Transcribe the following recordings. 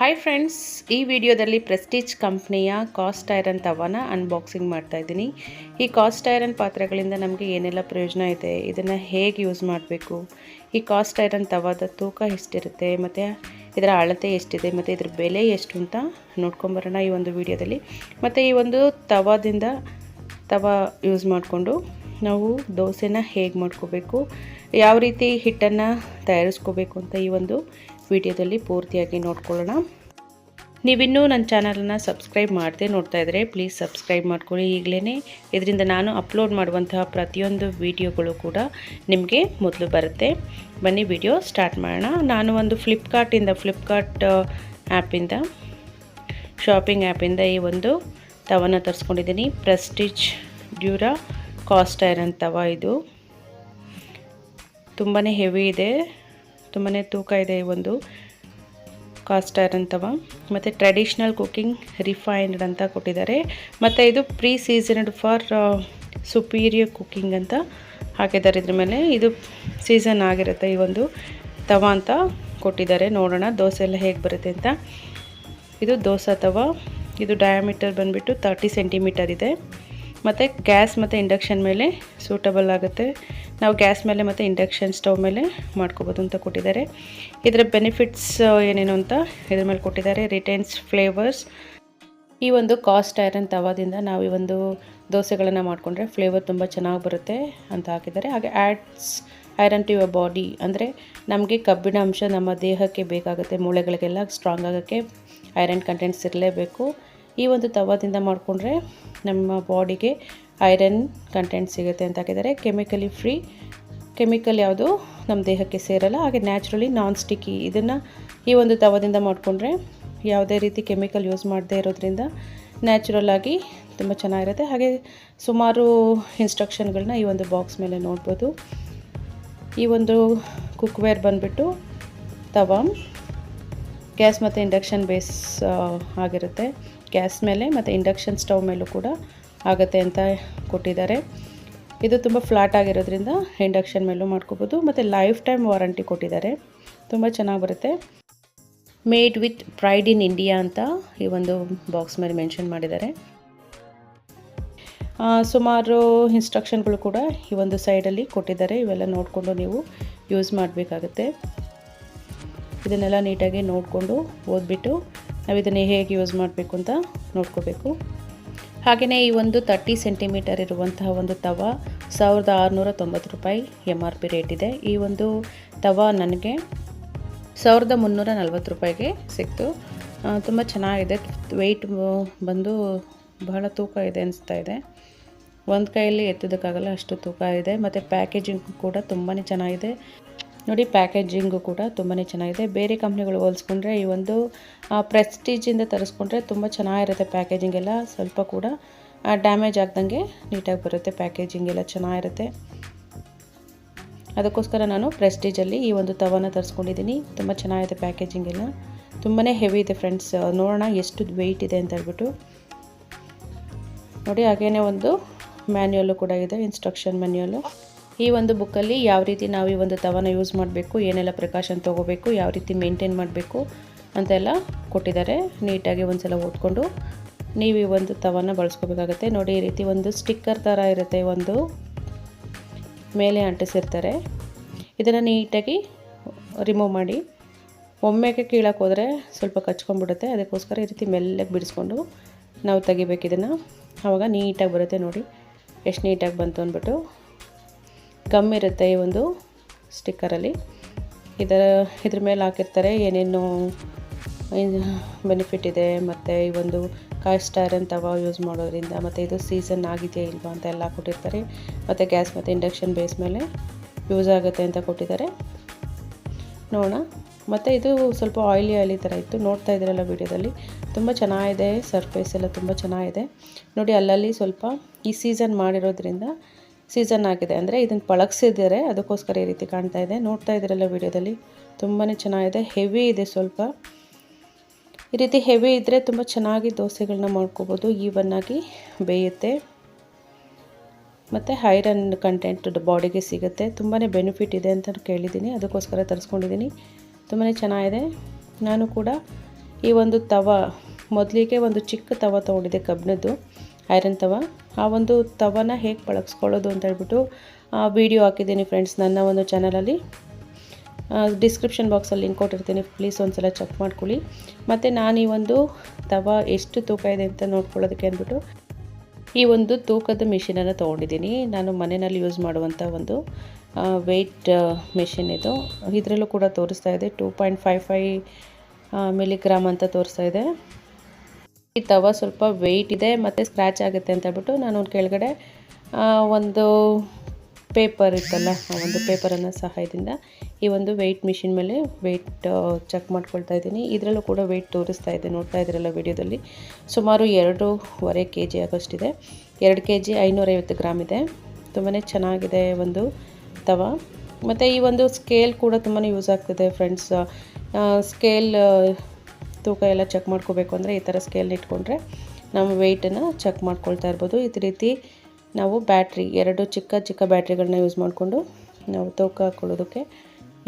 Hi friends ಈ ವಿಡಿಯೋದಲ್ಲಿ Prestige ಕಂಪ್ನಿಯ ಕಾಸ್ಟ್ ಐರನ್ ತವಾನ ಅನ್ಬಾಕ್ಸಿಂಗ್ ಮಾಡ್ತಾ ಇದ್ದೀನಿ. ಈ ಕಾಸ್ಟ್ ಐರನ್ ಪಾತ್ರೆಗಳಿಂದ ನಮಗೆ ಏನೆಲ್ಲ ಪ್ರಯೋಜನ ಇದೆ, ಇದನ್ನು ಹೇಗೆ ಯೂಸ್ ಮಾಡಬೇಕು? ಈ ಕಾಸ್ಟ್ ಐರನ್ ತವಾದ ತೂಕ ಎಷ್ಟಿರುತ್ತೆ, ಮತ್ತು ಇದರ ಅಳತೆ ಎಷ್ಟಿದೆ, ಮತ್ತು ಇದರ ಬೆಲೆ ಎಷ್ಟು ಅಂತ ನೋಡ್ಕೊಂಬರೋಣ ಈ ಒಂದು ವಿಡಿಯೋದಲ್ಲಿ. ಮತ್ತು ಈ ಒಂದು ತವಾದಿಂದ ತವಾ ಯೂಸ್ ಮಾಡಿಕೊಂಡು ನಾವು ದೋಸೆನ ಹೇಗೆ ಮಾಡ್ಕೋಬೇಕು, ಯಾವ ರೀತಿ ಹಿಟ್ಟನ್ನು ತಯಾರಿಸ್ಕೋಬೇಕು ಅಂತ ಈ ಒಂದು ವಿಡಿಯೋದಲ್ಲಿ ಪೂರ್ತಿಯಾಗಿ ನೋಡ್ಕೊಳ್ಳೋಣ. ನೀವಿನ್ನೂ ನನ್ನ ಚಾನಲನ್ನು ಸಬ್ಸ್ಕ್ರೈಬ್ ಮಾಡದೆ ನೋಡ್ತಾ ಇದ್ದರೆ ಪ್ಲೀಸ್ ಸಬ್ಸ್ಕ್ರೈಬ್ ಮಾಡ್ಕೊಳ್ಳಿ. ಈಗಲೇ ಇದರಿಂದ ನಾನು ಅಪ್ಲೋಡ್ ಮಾಡುವಂತಹ ಪ್ರತಿಯೊಂದು ವಿಡಿಯೋಗಳು ಕೂಡ ನಿಮಗೆ ಮೊದಲು ಬರುತ್ತೆ. ಬನ್ನಿ, ವಿಡಿಯೋ ಸ್ಟಾರ್ಟ್ ಮಾಡೋಣ. ನಾನು ಒಂದು ಫ್ಲಿಪ್ಕಾರ್ಟಿಂದ ಫ್ಲಿಪ್ಕಾರ್ಟ್ ಆ್ಯಪಿಂದ ಶಾಪಿಂಗ್ ಆ್ಯಪಿಂದ ಈ ಒಂದು ತವನ ತರಿಸ್ಕೊಂಡಿದ್ದೀನಿ. ಪ್ರೆಸ್ಟಿಜ್ ಡ್ಯೂರಾ ಕಾಸ್ಟ್ ಐರನ್ ತವ ಇದು. ತುಂಬಾ ಹೆವಿ ಇದೆ. ತುಂಬಾ ತೂಕ ಇದೆ ಈ ಒಂದು ಕಾಸ್ಟ್ ಐರನ್ ತವ ಮತ್ತು ಟ್ರೆಡಿಷ್ನಲ್ ಕುಕ್ಕಿಂಗ್ ರಿಫೈನ್ಡ್ ಅಂತ ಕೊಟ್ಟಿದ್ದಾರೆ. ಮತ್ತು ಇದು pre seasoned for superior cooking ಅಂತ ಹಾಕಿದ್ದಾರೆ ಇದ್ರ ಮೇಲೆ. ಇದು ಸೀಸನ್ ಆಗಿರುತ್ತೆ ಈ ಒಂದು ತವ ಅಂತ ಕೊಟ್ಟಿದ್ದಾರೆ. ನೋಡೋಣ ದೋಸೆ ಎಲ್ಲ ಹೇಗೆ ಬರುತ್ತೆ ಅಂತ. ಇದು ದೋಸೆ ತವ. ಇದು ಡಯಾಮೀಟರ್ ಬಂದುಬಿಟ್ಟು ತರ್ಟಿ ಸೆಂಟಿಮೀಟರ್ ಇದೆ. ಮತ್ತು ಗ್ಯಾಸ್ ಮತ್ತು ಇಂಡಕ್ಷನ್ ಮೇಲೆ ಸೂಟಬಲ್ ಆಗುತ್ತೆ. ನಾವು ಗ್ಯಾಸ್ ಮೇಲೆ ಮತ್ತು ಇಂಡಕ್ಷನ್ ಸ್ಟವ್ ಮೇಲೆ ಮಾಡ್ಕೋಬೋದು ಅಂತ ಕೊಟ್ಟಿದ್ದಾರೆ. ಇದರ ಬೆನಿಫಿಟ್ಸ್ ಏನೇನು ಅಂತ ಇದ್ರ ಮೇಲೆ ಕೊಟ್ಟಿದ್ದಾರೆ. ರಿಟೈನ್ಸ್ ಫ್ಲೇವರ್ಸ್ ಈ ಒಂದು ಕಾಸ್ಟ್ ಐರನ್ ತವಾದಿಂದ ನಾವು ಈ ಒಂದು ದೋಸೆಗಳನ್ನು ಮಾಡಿಕೊಂಡ್ರೆ ಫ್ಲೇವರ್ ತುಂಬ ಚೆನ್ನಾಗಿ ಬರುತ್ತೆ ಅಂತ ಹಾಕಿದ್ದಾರೆ. ಹಾಗೆ adds iron to your body ಅಂದರೆ ನಮಗೆ ಕಬ್ಬಿಣ ಅಂಶ ನಮ್ಮ ದೇಹಕ್ಕೆ ಬೇಕಾಗುತ್ತೆ, ಮೂಳೆಗಳಿಗೆಲ್ಲ ಸ್ಟ್ರಾಂಗ್ ಆಗೋಕ್ಕೆ ಐರನ್ ಕಂಟೆಂಟ್ಸ್ ಇರಲೇಬೇಕು. ಈ ಒಂದು ತವಾದಿಂದ ಮಾಡಿಕೊಂಡ್ರೆ ನಮ್ಮ ಬಾಡಿಗೆ ಐರನ್ ಕಂಟೆಂಟ್ ಸಿಗುತ್ತೆ ಅಂತ ಹಾಕಿದ್ದಾರೆ. Chemically free. ಕೆಮಿಕಲ್ ಯಾವುದು? ನಮ್ಮ ದೇಹಕ್ಕೆ ಸೇರಲ್ಲ. ಹಾಗೆ ನ್ಯಾಚುರಲಿ ನಾನ್ ಸ್ಟಿಕ್ಕಿ. ಇದನ್ನು ಈ ಒಂದು ತವದಿಂದ ಮಾಡಿಕೊಂಡ್ರೆ ಯಾವುದೇ ರೀತಿ ಕೆಮಿಕಲ್ ಯೂಸ್ ಮಾಡದೇ ಇರೋದ್ರಿಂದ ನ್ಯಾಚುರಲ್ ಆಗಿ ತುಂಬ ಚೆನ್ನಾಗಿರುತ್ತೆ. ಹಾಗೆ ಸುಮಾರು ಇನ್ಸ್ಟ್ರಕ್ಷನ್ಗಳನ್ನ ಈ ಒಂದು ಬಾಕ್ಸ್ ಮೇಲೆ ನೋಡ್ಬೋದು. ಈ ಒಂದು ಕುಕ್ವೇರ್ ಬಂದುಬಿಟ್ಟು ತವ, ಗ್ಯಾಸ್ ಮತ್ತು ಇಂಡಕ್ಷನ್ ಬೇಸ್ ಆಗಿರುತ್ತೆ. ಗ್ಯಾಸ್ ಮೇಲೆ ಮತ್ತು ಇಂಡಕ್ಷನ್ ಸ್ಟವ್ ಮೇಲೂ ಕೂಡ ಆಗುತ್ತೆ ಅಂತ ಕೊಟ್ಟಿದ್ದಾರೆ. ಇದು ತುಂಬ ಫ್ಲಾಟ್ ಆಗಿರೋದ್ರಿಂದ ಇಂಡಕ್ಷನ್ ಮೇಲೂ ಮಾಡ್ಕೋಬೋದು, ಮತ್ತು ಲೈಫ್ ಟೈಮ್ ವಾರಂಟಿ ಕೊಟ್ಟಿದ್ದಾರೆ. ತುಂಬ ಚೆನ್ನಾಗಿ ಬರುತ್ತೆ. Made with pride in India ಅಂತ ಈ ಒಂದು ಬಾಕ್ಸ್ ಮೇಲೆ ಮೆನ್ಷನ್ ಮಾಡಿದ್ದಾರೆ. ಸುಮಾರು ಇನ್ಸ್ಟ್ರಕ್ಷನ್ಗಳು ಕೂಡ ಈ ಒಂದು ಸೈಡಲ್ಲಿ ಕೊಟ್ಟಿದ್ದಾರೆ. ಇವೆಲ್ಲ ನೋಡಿಕೊಂಡು ನೀವು ಯೂಸ್ ಮಾಡಬೇಕಾಗುತ್ತೆ. ಇದನ್ನೆಲ್ಲ ನೀಟಾಗಿ ನೋಡಿಕೊಂಡು ಓದ್ಬಿಟ್ಟು ನಾವು ಇದನ್ನು ಹೇಗೆ ಯೂಸ್ ಮಾಡಬೇಕು ಅಂತ ನೋಡ್ಕೋಬೇಕು. ಹಾಗೆಯೇ ಈ ಒಂದು ತರ್ಟಿ ಸೆಂಟಿಮೀಟರ್ ಇರುವಂತಹ ಒಂದು ತವ ಸಾವಿರದ ಆರುನೂರ ತೊಂಬತ್ತು ರೂಪಾಯಿ ಎಂ ಆರ್ ಪಿ ರೇಟ್ ಇದೆ. ಈ ಒಂದು ತವ ನನಗೆ ಸಾವಿರದ ಮುನ್ನೂರ ನಲ್ವತ್ತು ರೂಪಾಯಿಗೆ ಸಿಕ್ತು. ತುಂಬ ಚೆನ್ನಾಗಿದೆ. ವೆಯ್ಟ್ ಬಂದು ಬಹಳ ತೂಕ ಇದೆ ಅನಿಸ್ತಾ ಇದೆ. ಒಂದು ಕೈಯಲ್ಲಿ ಎತ್ತೋದಕ್ಕಾಗಲ್ಲ ಅಷ್ಟು ತೂಕ ಇದೆ. ಮತ್ತು ಪ್ಯಾಕೇಜಿಂಗ್ ಕೂಡ ತುಂಬಾ ಚೆನ್ನಾಗಿದೆ. ನೋಡಿ ಪ್ಯಾಕೇಜಿಂಗು ಕೂಡ ತುಂಬಾ ಚೆನ್ನಾಗಿದೆ. ಬೇರೆ ಕಂಪ್ನಿಗಳು ಹೋಲಿಸ್ಕೊಂಡ್ರೆ ಈ ಒಂದು ಪ್ರೆಸ್ಟೀಜಿಂದ ತರಿಸ್ಕೊಂಡ್ರೆ ತುಂಬ ಚೆನ್ನಾಗಿರುತ್ತೆ ಪ್ಯಾಕೇಜಿಂಗ್ ಎಲ್ಲ. ಸ್ವಲ್ಪ ಕೂಡ ಡ್ಯಾಮೇಜ್ ಆಗ್ದಂಗೆ ನೀಟಾಗಿ ಬರುತ್ತೆ ಪ್ಯಾಕೇಜಿಂಗ್ ಎಲ್ಲ ಚೆನ್ನಾಗಿರುತ್ತೆ. ಅದಕ್ಕೋಸ್ಕರ ನಾನು ಪ್ರೆಸ್ಟೀಜಲ್ಲಿ ಈ ಒಂದು ತವನ ತರಿಸ್ಕೊಂಡಿದ್ದೀನಿ. ತುಂಬ ಚೆನ್ನಾಗಿದೆ ಪ್ಯಾಕೇಜಿಂಗ್ ಎಲ್ಲ. ತುಂಬಾ ಹೆವಿ ಇದೆ ಫ್ರೆಂಡ್ಸ್ ನೋಡೋಣ ಎಷ್ಟು ವೆಯ್ಟ್ ಇದೆ ಅಂತ ಹೇಳ್ಬಿಟ್ಟು. ನೋಡಿ ಹಾಗೇ ಒಂದು ಮ್ಯಾನ್ಯಲ್ಲು ಕೂಡ ಇದೆ ಇನ್ಸ್ಟ್ರಕ್ಷನ್ ಮ್ಯಾನ್ಯುಯಲ್ಲು ಈ ಒಂದು ಬುಕ್ಕಲ್ಲಿ ಯಾವ ರೀತಿ ನಾವು ಈ ಒಂದು ತವನ ಯೂಸ್ ಮಾಡಬೇಕು, ಏನೆಲ್ಲ ಪ್ರಿಕಾಷನ್ ತೊಗೋಬೇಕು, ಯಾವ ರೀತಿ ಮೇಂಟೈನ್ ಮಾಡಬೇಕು ಅಂತೆಲ್ಲ ಕೊಟ್ಟಿದ್ದಾರೆ. ನೀಟಾಗಿ ಒಂದು ಸಲ ಓದ್ಕೊಂಡು ನೀವು ಈ ಒಂದು ತವನ ಬಳಸ್ಕೋಬೇಕಾಗತ್ತೆ. ನೋಡಿ, ಈ ರೀತಿ ಒಂದು ಸ್ಟಿಕ್ಕರ್ ಥರ ಇರುತ್ತೆ ಒಂದು. ಮೇಲೆ ಅಂಟಿಸಿರ್ತಾರೆ. ಇದನ್ನು ನೀಟಾಗಿ ರಿಮೂವ್ ಮಾಡಿ. ಒಮ್ಮೆಗೆ ಕೀಳಕ್ಕೆ ಹೋದರೆ ಸ್ವಲ್ಪ ಕಚ್ಕೊಂಡ್ಬಿಡುತ್ತೆ. ಅದಕ್ಕೋಸ್ಕರ ಈ ರೀತಿ ಮೆಲ್ಲಗೆ ಬಿಡಿಸ್ಕೊಂಡು ನಾವು ತೆಗಿಬೇಕು ಇದನ್ನು. ಆವಾಗ ನೀಟಾಗಿ ಬರುತ್ತೆ ನೋಡಿ. ಎಷ್ಟು ನೀಟಾಗಿ ಬಂತು ಅಂದ್ಬಿಟ್ಟು. ಗಮ್ ಇರುತ್ತೆ ಈ ಒಂದು ಸ್ಟಿಕ್ಕರಲ್ಲಿ. ಇದರ, ಇದ್ರ ಮೇಲೆ ಹಾಕಿರ್ತಾರೆ ಏನೇನು ಬೆನಿಫಿಟ್ ಇದೆ, ಮತ್ತು ಈ ಒಂದು ಕಾಸ್ಟ್ ಐರನ್ ತವ ಯೂಸ್ ಮಾಡೋದ್ರಿಂದ, ಮತ್ತು ಇದು ಸೀಸನ್ ಆಗಿದೆಯಾ ಇಲ್ವಾ ಅಂತ ಎಲ್ಲ ಕೊಟ್ಟಿರ್ತಾರೆ. ಮತ್ತು ಗ್ಯಾಸ್ ಮತ್ತು ಇಂಡಕ್ಷನ್ ಬೇಸ್ ಮೇಲೆ ಯೂಸ್ ಆಗುತ್ತೆ ಅಂತ ಕೊಟ್ಟಿದ್ದಾರೆ. ನೋಡೋಣ. ಮತ್ತು ಇದು ಸ್ವಲ್ಪ ಆಯಿಲಿ ಆಯಿಲಿ ಥರ ಇತ್ತು. ನೋಡ್ತಾ ಇದ್ದೀರಲ್ಲ ವೀಡಿಯೋದಲ್ಲಿ. ತುಂಬ ಚೆನ್ನಾಗಿದೆ ಸರ್ಫೇಸ್ ಎಲ್ಲ ತುಂಬ ಚೆನ್ನಾಗಿದೆ. ನೋಡಿ, ಅಲ್ಲಲ್ಲಿ ಸ್ವಲ್ಪ ಈ ಸೀಸನ್ ಮಾಡಿರೋದ್ರಿಂದ ಸೀಸನ್ ಆಗಿದೆ ಅಂದರೆ ಇದನ್ನು ಪಳಗಿಸಿದ್ದಾರೆ. ಅದಕ್ಕೋಸ್ಕರ ಈ ರೀತಿ ಕಾಣ್ತಾ ಇದೆ. ನೋಡ್ತಾ ಇದ್ದೀರಲ್ಲ ವೀಡಿಯೋದಲ್ಲಿ. ತುಂಬಾ ಚೆನ್ನಾಗಿದೆ. ಹೆವಿ ಇದೆ ಸ್ವಲ್ಪ. ಈ ರೀತಿ ಹೆವಿ ಇದ್ದರೆ ತುಂಬ ಚೆನ್ನಾಗಿ ದೋಸೆಗಳನ್ನ ಮಾಡ್ಕೋಬೋದು. ಈವನ್ನಾಗಿ ಬೇಯುತ್ತೆ. ಮತ್ತು ಹೈರನ್ ಕಂಟೆಂಟ್ ಬಾಡಿಗೆ ಸಿಗುತ್ತೆ. ತುಂಬಾ ಬೆನಿಫಿಟ್ ಇದೆ ಅಂತ ಕೇಳಿದ್ದೀನಿ. ಅದಕ್ಕೋಸ್ಕರ ತರಿಸ್ಕೊಂಡಿದ್ದೀನಿ. ತುಂಬಾ ಚೆನ್ನಾಗಿದೆ. ನಾನು ಕೂಡ ಈ ಒಂದು ತವ, ಮೊದಲಿಗೆ ಒಂದು ಚಿಕ್ಕ ತವ ತೊಗೊಂಡಿದ್ದೆ ಕಬ್ಬಿಣದ್ದು ಐರನ್ ತವ. ಆ ಒಂದು ತವನ ಹೇಗೆ ಬಳಸ್ಕೊಳ್ಳೋದು ಅಂತ ಹೇಳ್ಬಿಟ್ಟು ವಿಡಿಯೋ ಹಾಕಿದ್ದೀನಿ ಫ್ರೆಂಡ್ಸ್, ನನ್ನ ಒಂದು ಚಾನಲಲ್ಲಿ. ಡಿಸ್ಕ್ರಿಪ್ಷನ್ ಬಾಕ್ಸಲ್ಲಿ ಲಿಂಕ್ ಕೊಟ್ಟಿರ್ತೀನಿ ಪ್ಲೀಸ್ ಒಂದ್ಸಲ ಚೆಕ್ ಮಾಡ್ಕೊಳ್ಳಿ. ಮತ್ತು ನಾನು ಈ ಒಂದು ತವ ಎಷ್ಟು ತೂಕ ಇದೆ ಅಂತ ನೋಡ್ಕೊಳ್ಳೋದಕ್ಕೆ ಅಂದ್ಬಿಟ್ಟು, ಈ ಒಂದು ತೂಕದ ಮಿಷಿನನ್ನು ತೊಗೊಂಡಿದ್ದೀನಿ. ನಾನು ಮನೆಯಲ್ಲಿ ಯೂಸ್ ಮಾಡುವಂಥ ಒಂದು ವೆಯ್ಟ್ ಮೆಷಿನ್ ಇದು. ಇದರಲ್ಲೂ ಕೂಡ ತೋರಿಸ್ತಾ ಇದೆ two point five five milligram ಅಂತ ತೋರಿಸ್ತಾ ಇದೆ. ಈ ತವ ಸ್ವಲ್ಪ ವೆಯ್ಟ್ ಇದೆ ಮತ್ತು ಸ್ಕ್ರ್ಯಾಚ್ ಆಗುತ್ತೆ ಅಂತ ಹೇಳ್ಬಿಟ್ಟು ನಾನು ಕೆಳಗಡೆ ಒಂದು ಪೇಪರ್ ಇತ್ತಲ್ಲ, ಆ, ಒಂದು ಪೇಪರನ್ನು ಸಹಾಯದಿಂದ ಈ ಒಂದು ವೆಯ್ಟ್ ಮಿಷಿನ್ ಮೇಲೆ ವೆಯ್ಟ್ ಚೆಕ್ ಮಾಡ್ಕೊಳ್ತಾ ಇದ್ದೀನಿ. ಇದರಲ್ಲೂ ಕೂಡ ವೆಯ್ಟ್ ತೋರಿಸ್ತಾ ಇದೆ, ನೋಡ್ತಾ ಇದ್ದೀರಲ್ಲ ವಿಡಿಯೋದಲ್ಲಿ. ಸುಮಾರು ಎರಡೂವರೆ ಕೆ ಜಿ ಆಗೋಷ್ಟಿದೆ. ಎರಡು ಕೆ ಜಿ ಐನೂರೈವತ್ತು ಗ್ರಾಮ್ ಇದೆ. ತುಂಬಾ ಚೆನ್ನಾಗಿದೆ ಒಂದು ತವ. ಮತ್ತು ಈ ಒಂದು ಸ್ಕೇಲ್ ಕೂಡ ತುಂಬಾ ಯೂಸ್ ಆಗ್ತಿದೆ ಫ್ರೆಂಡ್ಸ್ ಸ್ಕೇಲ್ ತೂಕ ಎಲ್ಲ ಚೆಕ್ ಮಾಡ್ಕೋಬೇಕು ಅಂದರೆ ಈ ಥರ ಸ್ಕೇಲ್ನ ಇಟ್ಕೊಂಡ್ರೆ ನಮ್ಮ ವೆಯ್ಟನ್ನು ಚೆಕ್ ಮಾಡ್ಕೊಳ್ತಾ ಇರ್ಬೋದು. ಇದೇ ರೀತಿ ನಾವು ಬ್ಯಾಟ್ರಿ ಎರಡು ಚಿಕ್ಕ ಚಿಕ್ಕ ಬ್ಯಾಟ್ರಿಗಳನ್ನ ಯೂಸ್ ಮಾಡಿಕೊಂಡು ನಾವು ತೂಕ ಹಾಕೊಳ್ಳೋದಕ್ಕೆ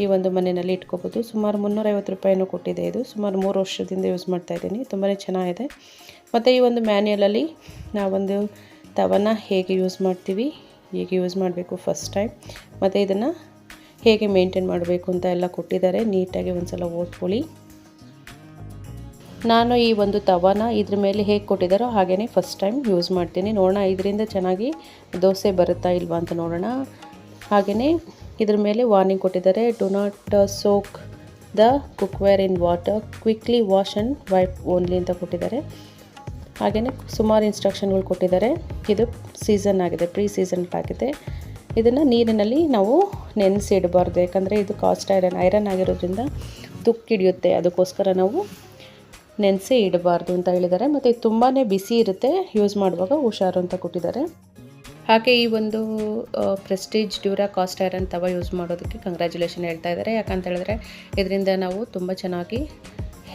ಈ ಒಂದು ಮನೆಯಲ್ಲಿ ಇಟ್ಕೋಬೋದು. ಸುಮಾರು ಮುನ್ನೂರೈವತ್ತು ರೂಪಾಯಿನೂ ಕೊಟ್ಟಿದೆ ಇದು. ಸುಮಾರು ಮೂರು ವರ್ಷದಿಂದ ಯೂಸ್ ಮಾಡ್ತಾ ಇದ್ದೀನಿ. ತುಂಬಾ ಚೆನ್ನಾಗಿದೆ. ಮತ್ತು ಈ ಒಂದು ಮ್ಯಾನ್ಯಲಲ್ಲಿ ನಾವೊಂದು ತವನ ಹೇಗೆ ಯೂಸ್ ಮಾಡ್ತೀವಿ, ಹೇಗೆ ಯೂಸ್ ಮಾಡಬೇಕು ಫಸ್ಟ್ ಟೈಮ್ ಮತ್ತು ಇದನ್ನು ಹೇಗೆ ಮೇಂಟೈನ್ ಮಾಡಬೇಕು ಅಂತ ಎಲ್ಲ ಕೊಟ್ಟಿದ್ದಾರೆ. ನೀಟಾಗಿ ಒಂದು ಸಲ ಓದ್ಕೊಳ್ಳಿ. ನಾನು ಈ ಒಂದು ತವಾನ ಇದ್ರ ಮೇಲೆ ಹೇಗೆ ಕೊಟ್ಟಿದ್ದಾರೋ ಹಾಗೆಯೇ ಫಸ್ಟ್ ಟೈಮ್ ಯೂಸ್ ಮಾಡ್ತೀನಿ. ನೋಡೋಣ, ಇದರಿಂದ ಚೆನ್ನಾಗಿ ದೋಸೆ ಬರುತ್ತಾ ಇಲ್ವಾ ಅಂತ ನೋಡೋಣ. ಹಾಗೆಯೇ ಇದ್ರ ಮೇಲೆ ವಾರ್ನಿಂಗ್ ಕೊಟ್ಟಿದ್ದಾರೆ. Do not soak the cookware in water quickly wash and wipe only ಅಂತ ಕೊಟ್ಟಿದ್ದಾರೆ. ಹಾಗೆಯೇ ಸುಮಾರು ಇನ್ಸ್ಟ್ರಕ್ಷನ್ಗಳು ಕೊಟ್ಟಿದ್ದಾರೆ. ಇದು ಸೀಸನ್ ಆಗಿದೆ ಪ್ರೀ ಸೀಸನ್ ಆಗಿದೆ ಇದನ್ನು ನೀರಿನಲ್ಲಿ ನಾವು ನೆನೆಸಿ ಇಡಬಾರ್ದು ಯಾಕಂದರೆ ಇದು ಕಾಸ್ಟ್ ಐರನ್ ಐರನ್ ಆಗಿರೋದ್ರಿಂದ ತುಕ್ಕಿಡಿಯುತ್ತೆ. ಅದಕ್ಕೋಸ್ಕರ ನಾವು ನೆನೆಸಿ ಇಡಬಾರ್ದು ಅಂತ ಹೇಳಿದ್ದಾರೆ. ಮತ್ತು ಇದು ತುಂಬಾ ಬಿಸಿ ಇರುತ್ತೆ ಯೂಸ್ ಮಾಡುವಾಗ ಹುಷಾರು ಅಂತ ಕೊಟ್ಟಿದ್ದಾರೆ. ಹಾಗೆ ಈ ಒಂದು Prestige dura cast iron tawa use ಮಾಡೋದಕ್ಕೆ ಕಂಗ್ರ್ಯಾಚುಲೇಷನ್ ಹೇಳ್ತಾ ಇದ್ದಾರೆ. ಯಾಕಂತ ಹೇಳಿದ್ರೆ ಇದರಿಂದ ನಾವು ತುಂಬ ಚೆನ್ನಾಗಿ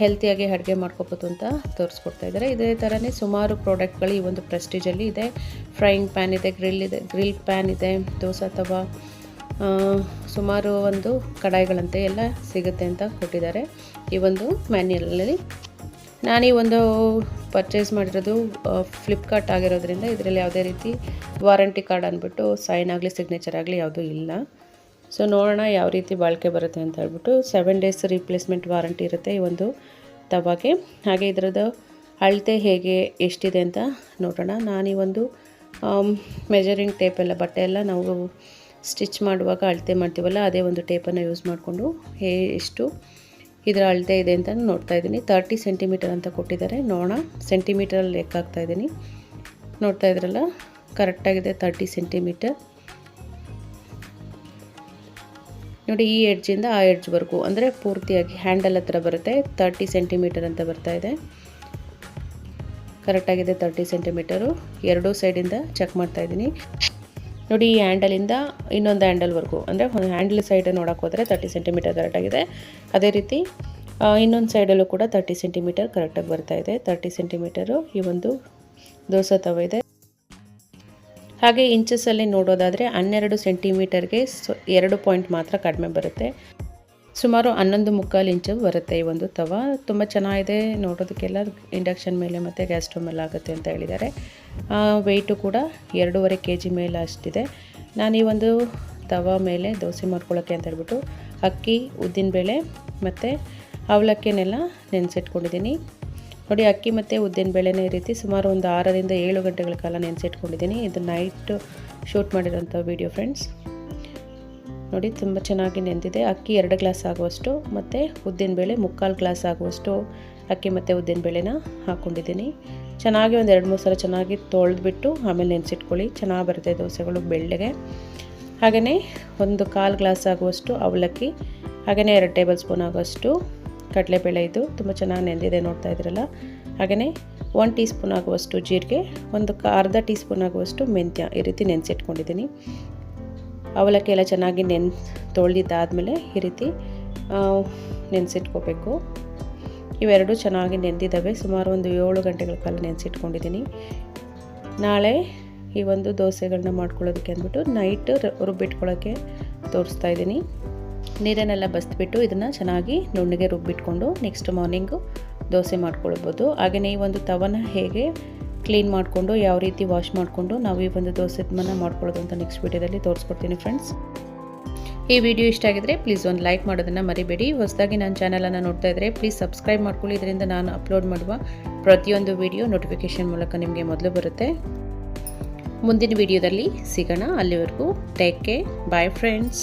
ಹೆಲ್ತಿಯಾಗಿ ಅಡುಗೆ ಮಾಡ್ಕೋಬೋದು ಅಂತ ತೋರಿಸ್ಕೊಡ್ತಾ ಇದ್ದಾರೆ. ಇದೇ ಥರನೇ ಸುಮಾರು ಪ್ರಾಡಕ್ಟ್ಗಳು ಈ ಒಂದು ಪ್ರೆಸ್ಟೀಜಲ್ಲಿ ಇದೆ. ಫ್ರೈಯಿಂಗ್ ಪ್ಯಾನ್ ಇದೆ ಗ್ರಿಲ್ ಇದೆ ಗ್ರಿಲ್ ಪ್ಯಾನ್ ಇದೆ, ದೋಸೆ ಅಥವಾ ಸುಮಾರು ಒಂದು ಕಡಾಯಿಗಳಂತೆ ಎಲ್ಲ ಸಿಗುತ್ತೆ ಅಂತ ಕೊಟ್ಟಿದ್ದಾರೆ. ಈ ಒಂದು ಮ್ಯಾನ್ಯಲಲ್ಲಿ ನಾನು ಒಂದು ಪರ್ಚೇಸ್ ಮಾಡಿರೋದು ಫ್ಲಿಪ್ಕಾರ್ಟ್ ಆಗಿರೋದ್ರಿಂದ ಇದರಲ್ಲಿ ಯಾವುದೇ ರೀತಿ ವಾರಂಟಿ ಕಾರ್ಡ್ ಅಂದ್ಬಿಟ್ಟು ಸೈನ್ ಆಗಲಿ ಸಿಗ್ನೇಚರ್ ಆಗಲಿ ಯಾವುದೂ ಇಲ್ಲ. ಸೊ ನೋಡೋಣ ಯಾವ ರೀತಿ ಬಾಳಿಕೆ ಬರುತ್ತೆ ಅಂತ ಹೇಳ್ಬಿಟ್ಟು ಸೆವೆನ್ ಡೇಸ್ ರೀಪ್ಲೇಸ್ಮೆಂಟ್ ವಾರಂಟಿ ಇರುತ್ತೆ ಈ ಒಂದು ತವಾಗೆ ಹಾಗೆ ಇದರದ್ದು ಅಳತೆ ಹೇಗೆ, ಎಷ್ಟಿದೆ ಅಂತ ನೋಡೋಣ. ನಾನು ಈ ಒಂದು ಮೆಜರಿಂಗ್ ಟೇಪೆಲ್ಲ ಬಟ್ಟೆ ಎಲ್ಲ ನಾವು ಸ್ಟಿಚ್ ಮಾಡುವಾಗ ಅಳತೆ ಮಾಡ್ತೀವಲ್ಲ, ಅದೇ ಒಂದು ಟೇಪನ್ನು ಯೂಸ್ ಮಾಡಿಕೊಂಡು, ಹೇ, ಎಷ್ಟು ಇದರ ಅಳತೆ ಇದೆ ಅಂತ ನೋಡ್ತಾ ಇದ್ದೀನಿ. ತರ್ಟಿ ಸೆಂಟಿಮೀಟರ್ ಅಂತ ಕೊಟ್ಟಿದ್ದಾರೆ. ನೋಡೋಣ. ಸೆಂಟಿಮೀಟರಲ್ಲಿ ಲೆಕ್ಕ ಹಾಕ್ತಾ ಇದ್ದೀನಿ. ನೋಡ್ತಾ ಇದ್ರಲ್ಲ? ಕರೆಕ್ಟಾಗಿದೆ ತರ್ಟಿ ಸೆಂಟಿಮೀಟರ್ ನೋಡಿ, ಈ ಎಡ್ಜಿಂದ ಆ ಎಡ್ಜ್ವರೆಗೂ ಅಂದರೆ ಪೂರ್ತಿಯಾಗಿ ಹ್ಯಾಂಡಲ್ ಹತ್ರ ಬರುತ್ತೆ. ತರ್ಟಿ ಸೆಂಟಿಮೀಟರ್ ಅಂತ ಬರ್ತಾ ಇದೆ. ಕರೆಕ್ಟಾಗಿದೆ ತರ್ಟಿ ಸೆಂಟಿಮೀಟರು ಎರಡೂ ಸೈಡಿಂದ ಚೆಕ್ ಮಾಡ್ತಾ ಇದ್ದೀನಿ. ನೋಡಿ, ಈ ಹ್ಯಾಂಡಲಿಂದ ಇನ್ನೊಂದು ಹ್ಯಾಂಡಲ್ವರೆಗೂ ಅಂದರೆ, ಒಂದು ಹ್ಯಾಂಡಲ್ ಸೈಡ್ ನೋಡೋಕೆ ಹೋದರೆ ತರ್ಟಿ ಸೆಂಟಿಮೀಟರ್ ಕರೆಕ್ಟಾಗಿದೆ ಅದೇ ರೀತಿ ಇನ್ನೊಂದು ಸೈಡಲ್ಲೂ ಕೂಡ ತರ್ಟಿ ಸೆಂಟಿಮೀಟರ್ ಕರೆಕ್ಟಾಗಿ ಬರ್ತಾ ಇದೆ. ತರ್ಟಿ ಸೆಂಟಿಮೀಟರು ಈ ಒಂದು ದೋಸೆ ತವ ಇದೆ. ಹಾಗೆ ಇಂಚಸ್ಸಲ್ಲಿ ನೋಡೋದಾದರೆ ಹನ್ನೆರಡು ಸೆಂಟಿಮೀಟರ್ಗೆ ಸೊ, ಎರಡು ಪಾಯಿಂಟ್ ಮಾತ್ರ ಕಡಿಮೆ ಬರುತ್ತೆ. ಸುಮಾರು ಹನ್ನೊಂದು ಮುಕ್ಕಾಲು ಇಂಚು ಬರುತ್ತೆ ಈ ಒಂದು ತವ. ತುಂಬ ಚೆನ್ನಾಗಿದೆ ನೋಡೋದಕ್ಕೆಲ್ಲ. ಇಂಡಕ್ಷನ್ ಮೇಲೆ ಮತ್ತು ಗ್ಯಾಸ್ ಸ್ಟವ್ ಮೇಲೆ ಆಗುತ್ತೆ ಅಂತ ಹೇಳಿದ್ದಾರೆ. ವೆಯ್ಟು ಕೂಡ ಎರಡೂವರೆ ಕೆ ಜಿ ಮೇಲೆ ಅಷ್ಟಿದೆ. ನಾನು ಈ ಒಂದು ತವ ಮೇಲೆ ದೋಸೆ ಮಾಡ್ಕೊಳ್ಳೋಕ್ಕೆ ಅಂತ ಹೇಳ್ಬಿಟ್ಟು ಅಕ್ಕಿ ಉದ್ದಿನಬೇಳೆ ಮತ್ತು ಅವಲಕ್ಕಿನೆಲ್ಲ ನೆನೆಸಿಟ್ಕೊಂಡಿದ್ದೀನಿ. ನೋಡಿ, ಅಕ್ಕಿ ಮತ್ತು ಉದ್ದಿನಬೇಳೆನೇ ಈ ರೀತಿ ಸುಮಾರು ಒಂದು ಆರರಿಂದ ಏಳು ಗಂಟೆಗಳ ಕಾಲ ನೆನೆಸಿಟ್ಕೊಂಡಿದ್ದೀನಿ. ಇದು ನೈಟ್ ಶೂಟ್ ಮಾಡಿರೋಂಥ ವೀಡಿಯೋ ಫ್ರೆಂಡ್ಸ್ ನೋಡಿ, ತುಂಬ ಚೆನ್ನಾಗಿ ನೆಂದಿದೆ. ಅಕ್ಕಿ ಎರಡು ಗ್ಲಾಸ್ ಆಗುವಷ್ಟು, ಮತ್ತು ಉದ್ದಿನಬೇಳೆ ಮುಕ್ಕಾಲು ಗ್ಲಾಸ್ ಆಗುವಷ್ಟು ಅಕ್ಕಿ ಮತ್ತು ಉದ್ದಿನಬೇಳೆನ ಹಾಕ್ಕೊಂಡಿದ್ದೀನಿ ಚೆನ್ನಾಗಿ ಒಂದು ಎರಡು ಮೂರು ಸಲ ಚೆನ್ನಾಗಿ ತೊಳೆದ್ಬಿಟ್ಟು ಆಮೇಲೆ ನೆನೆಸಿಟ್ಕೊಳ್ಳಿ. ಚೆನ್ನಾಗಿ ಬರುತ್ತೆ ದೋಸೆಗಳು ಬೆಳ್ಳಗೆ. ಹಾಗೆಯೇ ಒಂದು ಕಾಲು ಗ್ಲಾಸ್ ಆಗುವಷ್ಟು ಅವಲಕ್ಕಿ ಹಾಗೆಯೇ ಎರಡು ಟೇಬಲ್ ಸ್ಪೂನ್ ಆಗುವಷ್ಟು ಕಡಲೆಬೇಳೆ ಇದು ತುಂಬ ಚೆನ್ನಾಗಿ ನೆಂದಿದೆ ನೋಡ್ತಾ ಇದ್ರಲ್ಲ. ಹಾಗೆಯೇ ಒನ್ ಟೀ ಸ್ಪೂನ್ ಆಗುವಷ್ಟು ಜೀರಿಗೆ, ಒಂದು ಅರ್ಧ ಟೀ ಸ್ಪೂನ್ ಆಗುವಷ್ಟು ಮೆಂತ್ಯ ಈ ರೀತಿ ನೆನೆಸಿಟ್ಕೊಂಡಿದ್ದೀನಿ. ಅವಲಕ್ಕಿ ಎಲ್ಲ ಚೆನ್ನಾಗಿ ನೆನ್ ತೊಳೆದಿದ್ದಾದಮೇಲೆ ಈ ರೀತಿ ನೆನೆಸಿಟ್ಕೋಬೇಕು. ಇವೆರಡು ಚೆನ್ನಾಗಿ ನೆಂದಿದ್ದಾವೆ. ಸುಮಾರು ಒಂದು ಏಳು ಗಂಟೆಗಳ ಕಾಲ ನೆನೆಸಿಟ್ಕೊಂಡಿದ್ದೀನಿ. ನಾಳೆ ಈ ಒಂದು ದೋಸೆಗಳನ್ನ ಮಾಡ್ಕೊಳ್ಳೋದಕ್ಕೆ ಅಂದ್ಬಿಟ್ಟು ನೈಟ್ ರುಬ್ಬಿಟ್ಕೊಳ್ಳೋಕ್ಕೆ ತೋರಿಸ್ತಾ ಇದ್ದೀನಿ. ನೀರನ್ನೆಲ್ಲ ಬಸ್ತ್ಬಿಟ್ಟು ಇದನ್ನು ಚೆನ್ನಾಗಿ ನುಣ್ಣಗೆ ರುಬ್ಬಿಟ್ಕೊಂಡು ನೆಕ್ಸ್ಟ್ ಮಾರ್ನಿಂಗು ದೋಸೆ ಮಾಡ್ಕೊಳ್ಬೋದು. ಹಾಗೆಯೇ ಈ ಒಂದು ತವನ ಹೇಗೆ ಕ್ಲೀನ್ ಮಾಡಿಕೊಂಡು, ಯಾವ ರೀತಿ ವಾಶ್ ಮಾಡಿಕೊಂಡು ನಾವು ಈ ಒಂದು ದೋಸೆ ಮನ ಮಾಡ್ಕೊಳ್ಳೋದು ಅಂತ ನೆಕ್ಸ್ಟ್ ವೀಡಿಯೋದಲ್ಲಿ ತೋರಿಸ್ಕೊಡ್ತೀನಿ ಫ್ರೆಂಡ್ಸ್ ಈ ವಿಡಿಯೋ ಇಷ್ಟ ಆಗಿದ್ರೆ ಪ್ಲೀಸ್ ಒಂದು ಲೈಕ್ ಮಾಡೋದನ್ನು ಮರಿಬೇಡಿ. ಹೊಸದಾಗಿ ನನ್ನ ಚಾನಲನ್ನು ನೋಡ್ತಾ ಇದ್ದರೆ ಪ್ಲೀಸ್ ಸಬ್ಸ್ಕ್ರೈಬ್ ಮಾಡ್ಕೊಳ್ಳಿ. ಇದರಿಂದ ನಾನು ಅಪ್ಲೋಡ್ ಮಾಡುವ ಪ್ರತಿಯೊಂದು ವಿಡಿಯೋ ನೋಟಿಫಿಕೇಷನ್ ಮೂಲಕ ನಿಮಗೆ ಮೊದಲು ಬರುತ್ತೆ. ಮುಂದಿನ ವಿಡಿಯೋದಲ್ಲಿ ಸಿಗೋಣ. ಅಲ್ಲಿವರೆಗೂ ಟೇಕ್ ಕೇರ್ ಬಾಯ್ ಫ್ರೆಂಡ್ಸ್